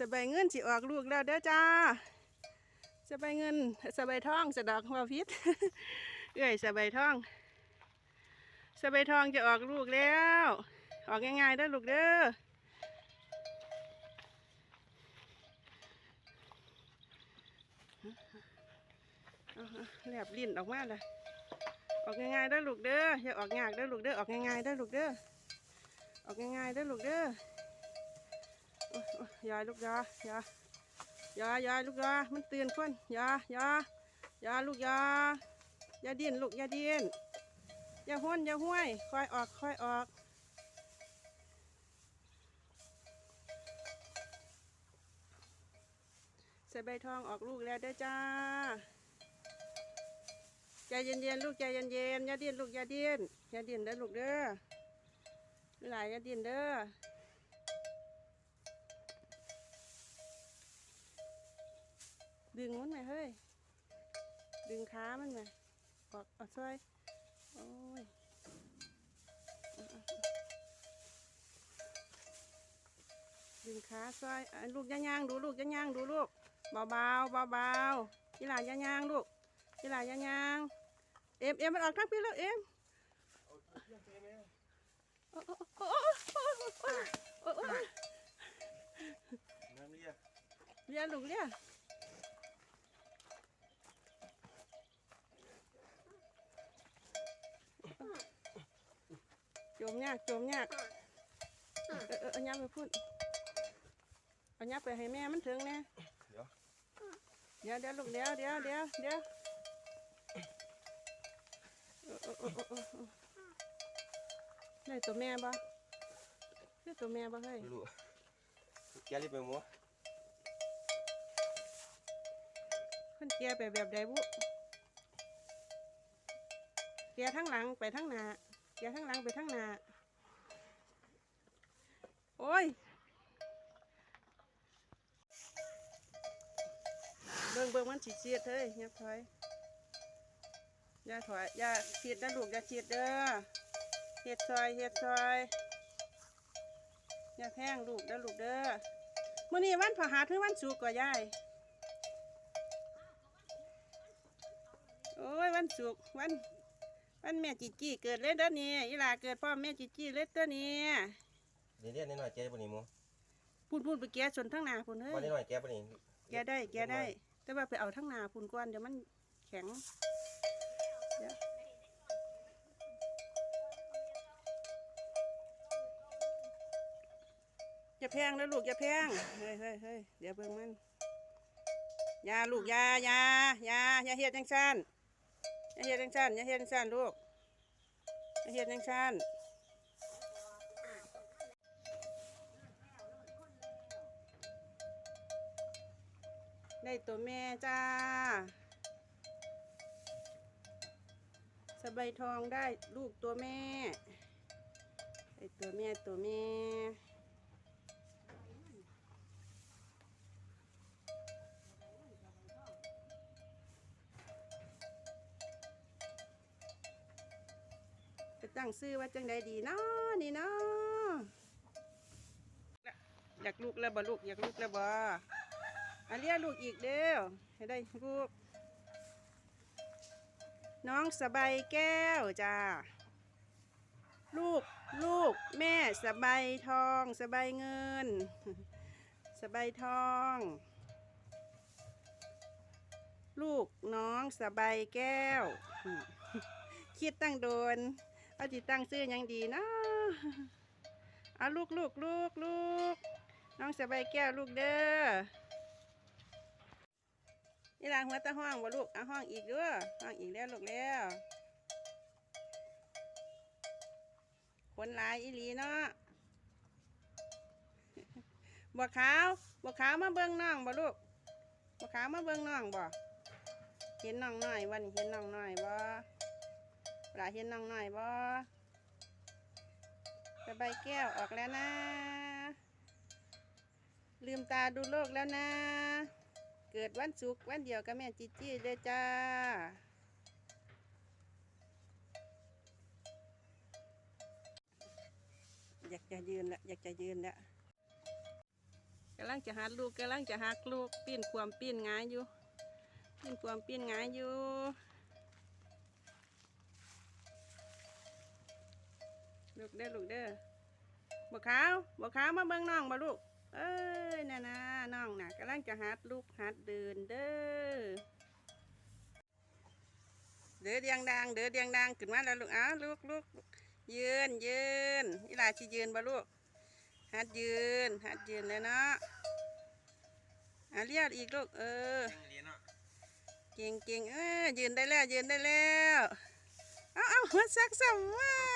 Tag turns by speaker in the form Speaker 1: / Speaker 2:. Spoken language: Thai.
Speaker 1: สบายเงินสิออกลูกแล้วเด้อจ้าสบายเงินสบายทองสะดอกหัวพิษเอ้ยสบายทองสบายทองจะออกลูกแล้ว ออกง่ายๆเด้ลูกเด้อเอาๆแลบลิ้นออกมาเลยออกง่ายๆเด้ลูกเด้ออย่าออกยากเด้ลูกเด้อออกง่ายๆเด้ลูกเด้อออกง่ายๆเด้ลูกเด้อ ยายลูกยายายายายลูกยามันตื่นคนยายายาลูกยาย่าดิ้นลูกย่าดิ้นอย่าห้วนอย่าห้วยคอยออกคอยออกใส่ใบทองออกลูกแล้วเด้อจ้าใจเย็นๆลูกใจเย็นๆอย่าดิ้นลูกอย่าดิ้นอย่าดิ้นเด้อลูกเด้อหลายอย่าดิ้นเด้อ ดึงมันไหมเฮ้ย ดึงขามันไหมออกออกช่วยโอ้ยดึงขาช่วยลูกย่างๆดูลูกย่างๆดูลูกเบาๆเบาๆยี่หลาย่างๆลูกยี่หลาย่างๆเอ็มเอ็มมันออกทั้งปีแล้วเอ็มโอ้โอ้โอ้โอ้โอ้โอ้โอ้
Speaker 2: น้ำเรีย
Speaker 1: เรียนลูกเรียน โจ มยากโจมยาก เออเออเอายับไปพูดเอายับไปให้แม่มันถึงแน่
Speaker 2: เดี๋ยว
Speaker 1: เดี๋ยวเดี๋ยวลูกเดี๋ยวเดี๋ยวเดี๋ยวเดี๋ยวเออเออเออเออเออเออได้ตัวแม่บ่คือตัวแม่บ่เฮ้ย
Speaker 2: ไม่รู้แกรีบไปมัว
Speaker 1: เพิ่นเกียร์ไปแบบใดบุเกียร์ทั้งหลังไปทั้งหน้า เกียร์ทั้งหลังไปทั้งหน้าโอ้ยเบิ่งเบิ่งมันฉีดเสียดเฮ้ยย่าถอยอย่าถอยอย่าฉียดนะลูกอย่าฉียดเด้อเฮ็ดซอยเฮ็ดซอยอย่าแพงลูกเด้อลูกเด้อมื้อนี้วันพฤหัสถึงวันศุกร์ก็ยายโอ้ยวันศุกร์วัน วันแม่จิจี้เกิดเลยเด้อนี่อีหลาเกิดพ่อแม่จิจี้เลยเด้อนี่
Speaker 2: เดี๋ยวเรียกนิดหน่อยแกปนี่มัว
Speaker 1: พูนพูนไปแกะส่วนทั้งหนาพูนเฮ้
Speaker 2: วันนิด
Speaker 1: ย
Speaker 2: หน่อยแกปนี่
Speaker 1: แกะได้แกะได้ แต่ว่าไปเอาทั้งหนาพูนก่อนเดี๋ยวมันแข็งเดี๋ยวอย่าแพงนะลูกอย่าแพงเฮ้ยเฮ้ยเฮ้ยเดี๋ยวเบิ่งมันอยาลูกอยาอยาอยาอย่าเฮ็ดจังซั่น อย่าเฮ็ดจังซั่นอย่าเฮ็ดจังซั่นลูกอย่าเฮ็ดจังซั่นได้ตัวแม่จ้า สบายทองได้ลูกตัวแม่ไอตัวแม่ตัวแม่ ตั้งซื้อว่าจังใดดีเนาะนี่เนาะอยากลูกแล้วบ่ลูกอยากลูกแล้วบ่อันเรียลูกอีกเด้วให้ได้ลูก น้องสบายแก้วจ้าลูกลูกแม่สบายทองสบายเงิน สบายทอง ลูกน้องสบายแก้ว คิดตั้งโดน อาจิตั้งซื้อยังดีนะเอาลูกลูกลูกลูกน้องสบายแก้วลูกเด้อนี่ลาหัวตาห้องบ่ลูกเอาห้องอีกด้วยห้องอีกแล้วลูกแล้วคนลายอีหลีเนาะบัวขาวบัวขาวมาเบิ่งน้องบ่ลูกบัวขาวมาเบิ่งน้องบ่เห็นน้องน้อยวันนี้เห็นน้องน้อยบ่ ปลาเห็นน้องหน้อยบ่สบายแก้วออกแล้วนะ ลืมตาดูโลกแล้วนะ เกิดวันศุกร์วันเดียวกับแม่จิจี้เลยจ้าอยากจะยืนละอยากจะยืนละกำลังจะหัดลูกกำลังจะหักลูกปีนความปีนหงายอยู่ปีนความปีนหงายอยู่ ลูกเด้อลูกเด้อบักขาวบักขาวมาเบิ่งน้องบ่ลูก เอ้ยน่ะนะน้องน่ะกำลังจะหัดลูกหัดเดินเด้อเด้อเดียงดังเด้อเดียงดังขึ้นมาแล้วลูกเอ้าลูกลูกยืนยืนอีหลาสิยืนบ่ลูกหัดยืนหัดยืนเลยเนาะอะเรียกอีกลูกเออเก่งเก่งเออยืนได้แล้วยืนได้แล้ว เอาเอาหัวซักซ้ำว่า